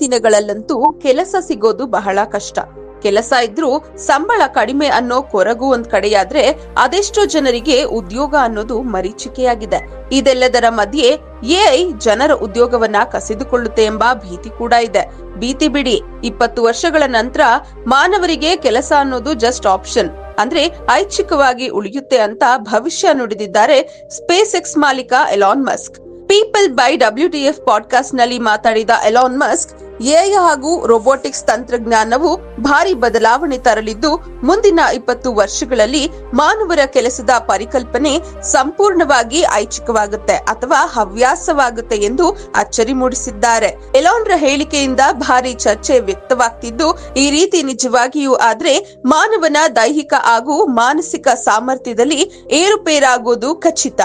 ದಿನಗಳಲ್ಲಂತೂ ಕೆಲಸ ಸಿಗೋದು ಬಹಳ ಕಷ್ಟ. ಕೆಲಸ ಇದ್ರೂ ಸಂಬಳ ಕಡಿಮೆ ಅನ್ನೋ ಕೊರಗು ಒಂದ್ ಕಡೆಯಾದ್ರೆ ಅದೆಷ್ಟೋ ಜನರಿಗೆ ಉದ್ಯೋಗ ಅನ್ನೋದು ಮರೀಚಿಕೆಯಾಗಿದೆ. ಇದೆಲ್ಲದರ ಮಧ್ಯೆ ಎಐ ಜನರ ಉದ್ಯೋಗವನ್ನ ಕಸಿದುಕೊಳ್ಳುತ್ತೆ ಎಂಬ ಭೀತಿ ಕೂಡ ಇದೆ. ಭೀತಿ ಬಿಡಿ, ಇಪ್ಪತ್ತು ವರ್ಷಗಳ ನಂತರ ಮಾನವರಿಗೆ ಕೆಲಸ ಅನ್ನೋದು ಜಸ್ಟ್ ಆಪ್ಷನ್ ಅಂದ್ರೆ ಐಚ್ಛಿಕವಾಗಿ ಉಳಿಯುತ್ತೆ ಅಂತ ಭವಿಷ್ಯ ನುಡಿದಿದ್ದಾರೆ ಸ್ಪೇಸ್ ಎಕ್ಸ್ ಮಾಲೀಕ Elon Musk. People by WTF ಪಾಡ್ಕಾಸ್ಟ್ನಲ್ಲಿ ಮಾತಾಡಿದ ಎಲಾನ್ ಮಸ್ಕ್ ಎಐ ಹಾಗೂ ರೋಬೋಟಿಕ್ಸ್ ತಂತ್ರಜ್ಞಾನವು ಭಾರಿ ಬದಲಾವಣೆ ತರಲಿದ್ದು, ಮುಂದಿನ ಇಪ್ಪತ್ತು ವರ್ಷಗಳಲ್ಲಿ ಮಾನವರ ಕೆಲಸದ ಪರಿಕಲ್ಪನೆ ಸಂಪೂರ್ಣವಾಗಿ ಐಚ್ಛಿಕವಾಗುತ್ತೆ ಅಥವಾ ಹವ್ಯಾಸವಾಗುತ್ತೆ ಎಂದು ಅಚ್ಚರಿ ಮೂಡಿಸಿದ್ದಾರೆ. ಎಲಾನ್ರ ಹೇಳಿಕೆಯಿಂದ ಭಾರಿ ಚರ್ಚೆ ವ್ಯಕ್ತವಾಗ್ತಿದ್ದು, ಈ ರೀತಿ ನಿಜವಾಗಿಯೂ ಆದ್ರೆ ಮಾನವನ ದೈಹಿಕ ಹಾಗೂ ಮಾನಸಿಕ ಸಾಮರ್ಥ್ಯದಲ್ಲಿ ಏರುಪೇರಾಗುವುದು ಖಚಿತ.